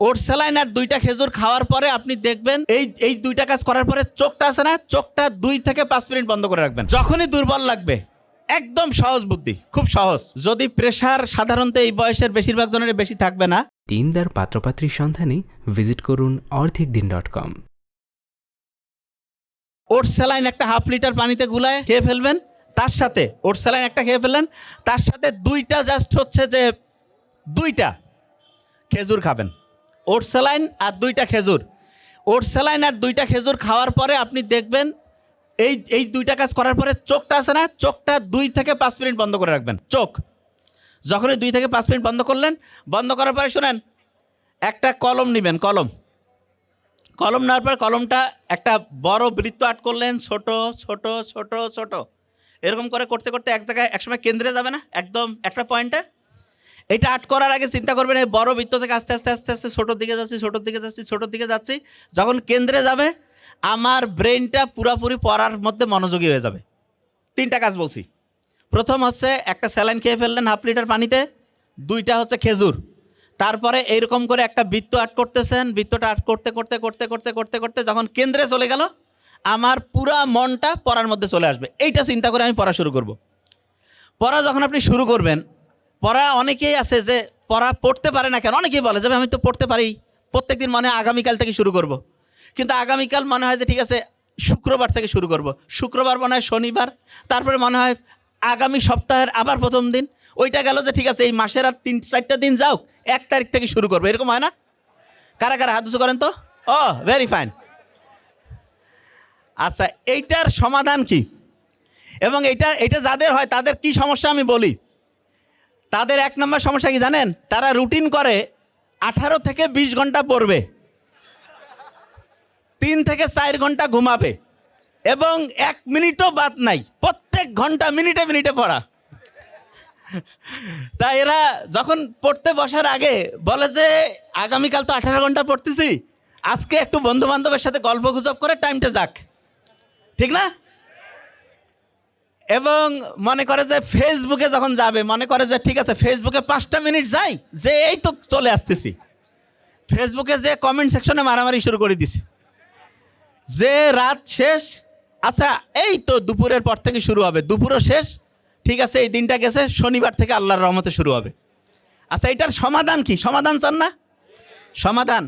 ওট saline আর দুইটা খেজুর খাওয়ার পরে আপনি দেখবেন এই এই দুইটা কাজ করার পরে চোখটা আছে না চোখটা দুই থেকে পাঁচ মিনিট বন্ধ করে রাখবেন। যখনই দুর্বল লাগবে একদম সহজ বুদ্ধি খুব সহজ। যদি প্রেশার সাধারণত এই বয়সের বেশিরভাগ জনের বেশি থাকবে না দিনদার পাত্রপাত্রীর সন্ধানে ভিজিট করুন অর্ধেক দিন ডট কম ওর স্যালাইন একটা হাফ লিটার পানিতে গুলায় খেয়ে ফেলবেন তার সাথে ওর স্যালাইন একটা খেয়ে ফেললেন তার সাথে দুইটা জাস্ট হচ্ছে যে দুইটা খেজুর খাবেন। ওট স্যালাইন আর দুইটা খেজুর। ওট স্যালাইন আর দুইটা খেজুর খাওয়ার পরে আপনি দেখবেন এই এই দুইটা কাজ করার পরে চোখটা আছে না, চোখটা দুই থেকে পাঁচ মিনিট বন্ধ করে রাখবেন, চোখ। যখনই দুই থেকে পাঁচ মিনিট বন্ধ করলেন, বন্ধ করার পরে শোনেন, একটা কলম নেবেন, কলম। কলম নেওয়ার পর কলমটা একটা বড় বৃত্ত আট করলেন, ছোট ছোট ছোট ছোট। এরকম করে করতে করতে এক জায়গায় একসময় কেন্দ্রে যাবে না, একদম একটা পয়েন্টে। এটা আট করার আগে চিন্তা করবেন, এই বড় বৃত্ত থেকে আস্তে আস্তে আস্তে আস্তে ছোটোর দিকে যাচ্ছি, ছোটোর দিকে যাচ্ছি, ছোটোর দিকে যাচ্ছি। যখন কেন্দ্রে যাবে, আমার ব্রেনটা পুরাপুরি পড়ার মধ্যে মনোযোগী হয়ে যাবে। তিনটা কাজ বলছি। প্রথম হচ্ছে, একটা স্যালাইন খেয়ে ফেললেন হাফ লিটার পানিতে, দুইটা হচ্ছে খেজুর। তারপরে এইরকম করে একটা বৃত্ত আট করতেছেন, বৃত্তটা আট করতে করতে করতে করতে করতে করতে যখন কেন্দ্রে চলে গেল, আমার পুরা মনটা পড়ার মধ্যে চলে আসবে। এইটা চিন্তা করে আমি পড়া শুরু করব। পড়া যখন আপনি শুরু করবেন পড়া অনেকেই আছে যে পড়া পড়তে পারে না কেন? অনেকেই বলে যে, ভাই, আমি তো পড়তে পারি। প্রত্যেকদিন মনে হয় আগামীকাল থেকে শুরু করব। কিন্তু আগামীকাল মনে হয় যে, ঠিক আছে, শুক্রবার থেকে শুরু করব। শুক্রবার মনে হয় শনিবার, তারপরে মনে হয় আগামী সপ্তাহের আবার প্রথম দিন। ওইটা গেল যে, ঠিক আছে, এই মাসের আর তিন, চারটা দিন যাও, এক তারিখ থেকে শুরু করব। এরকম হয় না? কারা কারা হাত করেন তো? ও ভেরি ফাইন আচ্ছা এইটার সমাধান কি? এবং এটা এটা যাদের হয়, তাদের কি সমস্যা আমি বলি? তাদের এক নম্বর সমস্যা কি জানেন? তারা রুটিন করে, আঠারো থেকে বিশ ঘণ্টা পড়বে। তিন থেকে চার ঘণ্টা ঘুমাবে। এবং এক মিনিটও বাদ নাই। প্রত্যেক ঘণ্টা মিনিটে মিনিটে পড়া। তা এরা যখন পড়তে বসার আগে বলে যে, আগামীকাল তো আঠারো ঘণ্টা পড়তেছি। আজকে একটু বন্ধু বান্ধবের সাথে গল্প গুজব করে টাইমটা যাক। ঠিক না? এবং মনে করে যে ফেসবুকে যখন যাবে, মনে করে যে ঠিক আছে ফেসবুকে পাঁচটা মিনিট যাই, যে এই তো চলে আসতেছি। ফেসবুকে যে কমেন্ট সেকশনে মারামারি শুরু করে দিছি। যে রাত শেষ আচ্ছা এই তো দুপুরের পর থেকে শুরু হবে, দুপুরও শেষ, ঠিক আছে, এই দিনটা গেছে, শনিবার থেকে আল্লাহর রহমতে শুরু হবে। আচ্ছা এটার সমাধান কি? সমাধান চান না? সমাধান।